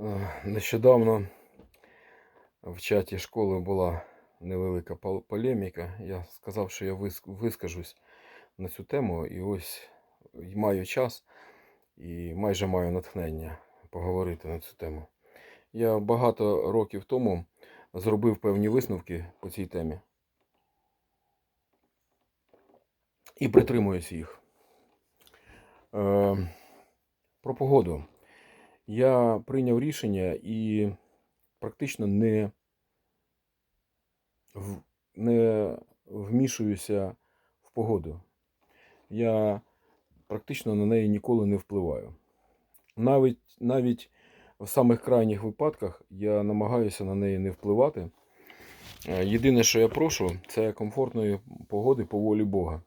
Е, Нещодавно в чаті школи була невелика полеміка. Я сказав, що я вискажусь на цю тему, і ось маю час і майже маю натхнення поговорити на цю тему. Я багато років тому зробив певні висновки по цій темі і притримуюсь їх. Е, Про погоду. Я прийняв рішення і практично не, не вмішуюся в погоду. Я практично на неї ніколи не впливаю. Навіть, навіть в самих крайніх випадках я намагаюся на неї не впливати. Е, Єдине, що я прошу, це комфортної погоди по волі Бога.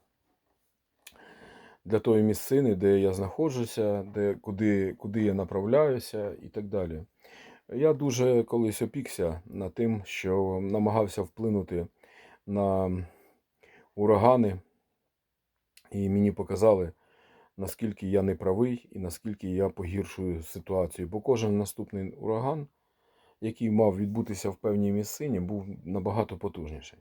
Для тої місцини, де я знаходжуся, де, куди, куди я направляюся і так далі. Я дуже колись опікся над тим, що намагався вплинути на урагани, і мені показали, наскільки я не правий і наскільки я погіршую ситуацію. Бо кожен наступний ураган, який мав відбутися в певній місцині, був набагато потужніший.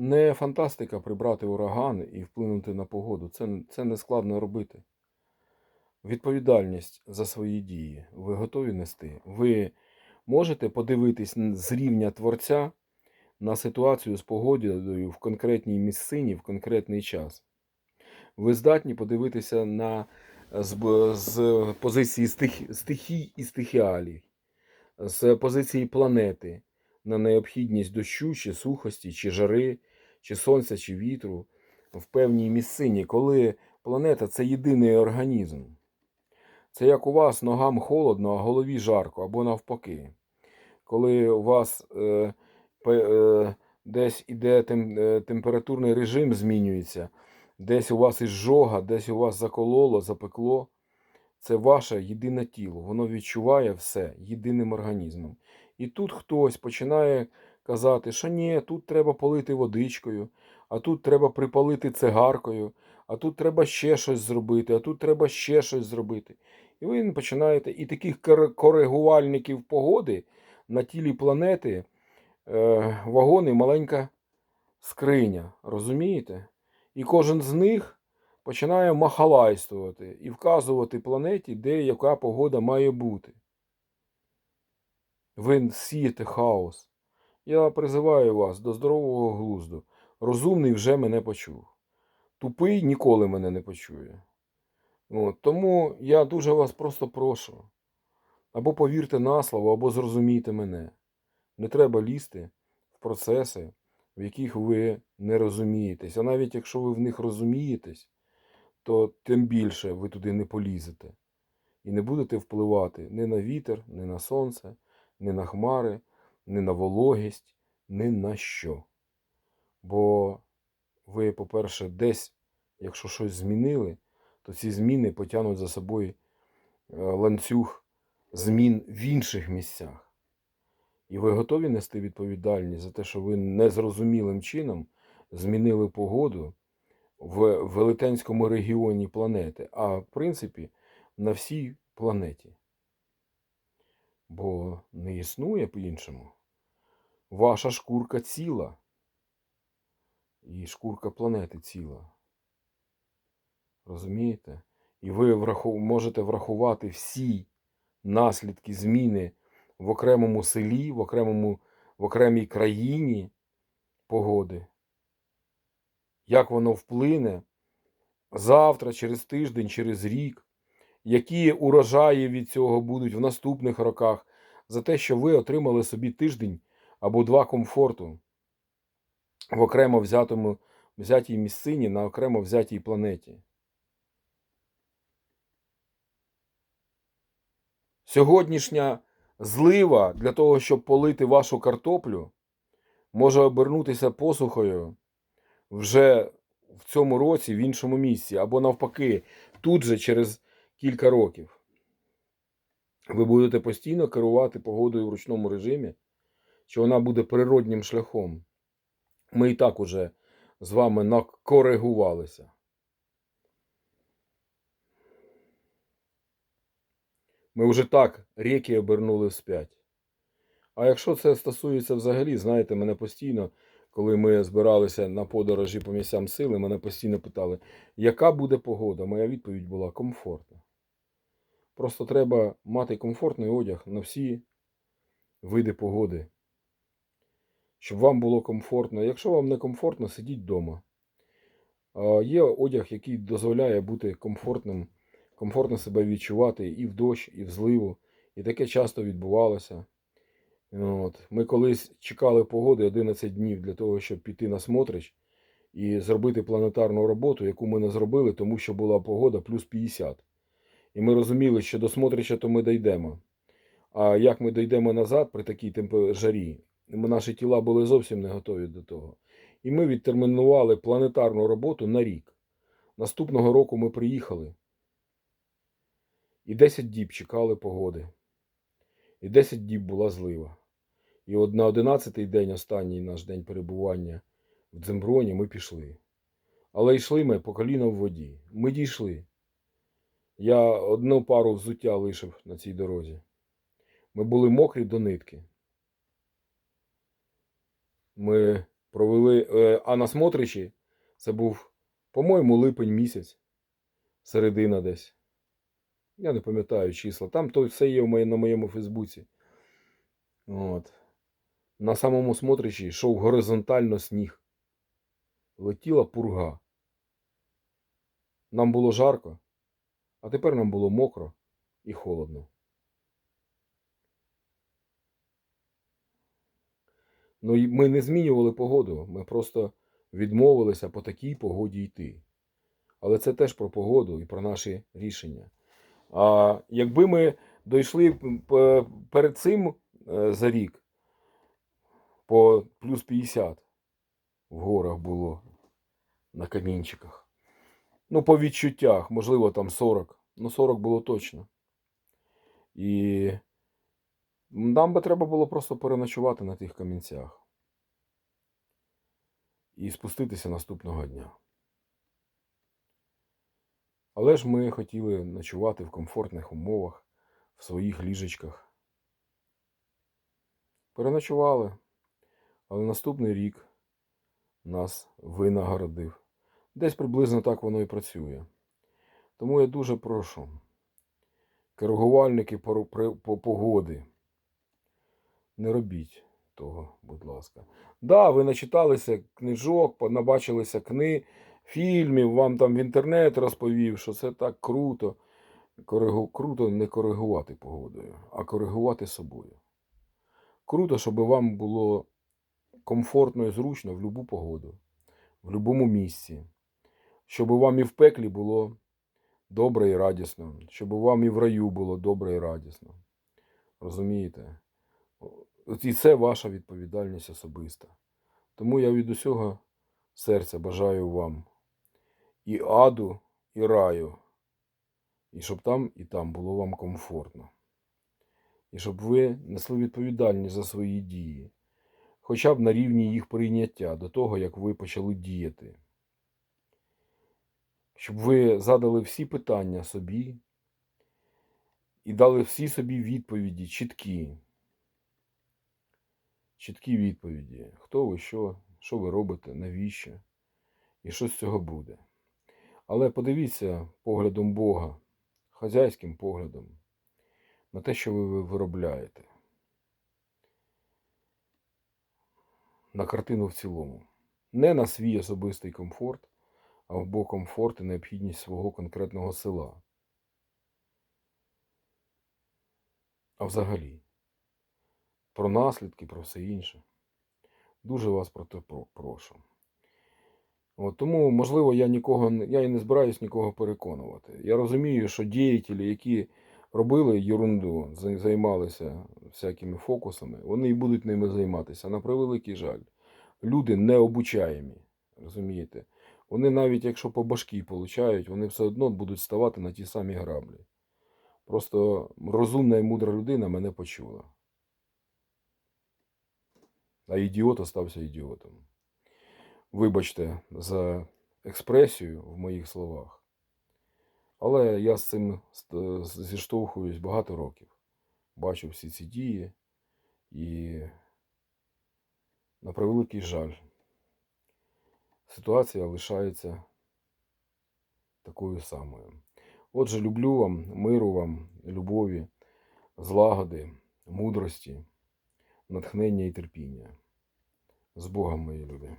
Не фантастика прибрати ураган і вплинути на погоду. Це, це не складно робити. Відповідальність за свої дії ви готові нести? Ви можете подивитись з рівня творця на ситуацію з погодою в конкретній місцині в конкретний час. Ви здатні подивитися на з, з позиції стих, стихій і стихіалій, з позиції планети на необхідність дощу, чи сухості, чи жари, чи сонця, чи вітру в певній місцині, коли планета це єдиний організм. Це як у вас ногам холодно, а голові жарко, або навпаки. Коли у вас е, е, десь іде тем, е, температурний режим змінюється, десь у вас ізжога, десь у вас закололо, запекло. Це ваше єдине тіло. Воно відчуває все єдиним організмом. І тут хтось починає казати, що ні, тут треба полити водичкою, а тут треба припалити цигаркою, а тут треба ще щось зробити, а тут треба ще щось зробити. І ви починаєте, і таких коригувальників погоди на тілі планети е, вагони маленька скриня. Розумієте? І кожен з них починає махалайствувати і вказувати планеті, де яка погода має бути. Ви сієте хаос. Я призиваю вас до здорового глузду. Розумний вже мене почув. Тупий ніколи мене не почує. От, тому я дуже вас просто прошу. Або повірте на слово, або зрозумійте мене. Не треба лізти в процеси, в яких ви не розумієтесь. А навіть якщо ви в них розумієтесь, то тим більше ви туди не полізете. І не будете впливати ні на вітер, ні на сонце, ні на хмари, ні на вологість, ні на що. Бо ви, по-перше, десь, якщо щось змінили, то ці зміни потягнуть за собою е, ланцюг змін в інших місцях. І ви готові нести відповідальність за те, що ви незрозумілим чином змінили погоду в велетенському регіоні планети, а в принципі на всій планеті. Бо не існує по-іншому. Ваша шкурка ціла, і шкурка планети ціла. Розумієте? І ви враху- можете врахувати всі наслідки зміни в окремому селі, в, окремому, в окремій країні погоди. Як воно вплине завтра, через тиждень, через рік, які урожаї від цього будуть в наступних роках, за те, що ви отримали собі тиждень або два комфорту в окремо взятому, взятій місцині на окремо взятій планеті. Сьогоднішня злива для того, щоб полити вашу картоплю, може обернутися посухою вже в цьому році в іншому місці, або навпаки, тут же через кілька років. Ви будете постійно керувати погодою в ручному режимі, чи вона буде природнім шляхом. Ми і так уже з вами накоригувалися. Ми вже так ріки обернули вспять. А якщо це стосується взагалі, знаєте, мене постійно, коли ми збиралися на подорожі по місцям сили, мене постійно питали, яка буде погода? Моя відповідь була комфортна. Просто треба мати комфортний одяг на всі види погоди. Щоб вам було комфортно. Якщо вам не комфортно, сидіть вдома. Є одяг, який дозволяє бути комфортним, комфортно себе відчувати і в дощ, і в зливу. І таке часто відбувалося. От. Ми колись чекали погоди 11 днів для того, щоб піти на смотрич і зробити планетарну роботу, яку ми не зробили, тому що була погода плюс 50. І ми розуміли, що до смотрича то ми дійдемо. А як ми дійдемо назад при такій темпе- жарі, наші тіла були зовсім не готові до того. І ми відтермінували планетарну роботу на рік. Наступного року ми приїхали. І 10 діб чекали погоди. І 10 діб була злива. І от на 11-й день, останній наш день перебування в Дземброні, ми пішли. Але йшли ми по коліна в воді. Ми дійшли. Я одну пару взуття лишив на цій дорозі. Ми були мокрі до нитки. Ми провели. е, А на смотричі це був, по-моєму, липень місяць, середина десь. Я не пам'ятаю числа. Там то все є на моєму Фейсбуці. От. На самому смотричі йшов горизонтально сніг. Летіла пурга. Нам було жарко, а тепер нам було мокро і холодно. Ну, ми не змінювали погоду, ми просто відмовилися по такій погоді йти. Але це теж про погоду і про наші рішення. А якби ми дійшли перед цим е, за рік по плюс 50 в горах було на камінчиках. Ну, по відчуттях, можливо, там 40. Ну, 40 було точно. І нам би треба було просто переночувати на тих камінцях. І спуститися наступного дня. Але ж ми хотіли ночувати в комфортних умовах, в своїх ліжечках. Переночували, але наступний рік нас винагородив. Десь приблизно так воно і працює. Тому я дуже прошу, по погоди, не робіть того, будь ласка. Да, ви начиталися книжок, набачилися книг, фільмів, вам там в інтернет розповів, що це так круто. Коригу... Круто не коригувати погодою, а коригувати собою. Круто, щоб вам було комфортно і зручно в будь-яку погоду, в будь-якому місці. Щоб вам і в пеклі було добре і радісно, щоб вам і в раю було добре і радісно. Розумієте? І це ваша відповідальність особиста. Тому я від усього серця бажаю вам і аду, і раю, і щоб там і там було вам комфортно. І щоб ви несли відповідальність за свої дії, хоча б на рівні їх прийняття до того, як ви почали діяти. Щоб ви задали всі питання собі і дали всі собі відповіді чіткі. Чіткі відповіді. Хто ви, що, що ви робите, навіщо і що з цього буде. Але подивіться поглядом Бога, хазяйським поглядом на те, що ви виробляєте. На картину в цілому. Не на свій особистий комфорт, а в бо комфорт і необхідність свого конкретного села. А взагалі, про наслідки, про все інше. Дуже вас про те прошу. От, тому, можливо, я нікого я і не збираюсь нікого переконувати. Я розумію, що діятелі, які робили ерунду, займалися всякими фокусами, вони і будуть ними займатися. На превеликий жаль. Люди необучаємі. Розумієте? Вони навіть якщо по башки получають, вони все одно будуть ставати на ті самі граблі. Просто розумна і мудра людина мене почула. А ідіот остався ідіотом. Вибачте за експресію в моїх словах. Але я з цим зіштовхуюсь багато років. Бачу всі ці дії і, на превеликий жаль, ситуація лишається такою самою. Отже, люблю вам, миру вам, любові, злагоди, мудрості, натхнення і терпіння. З Богом, мої люди.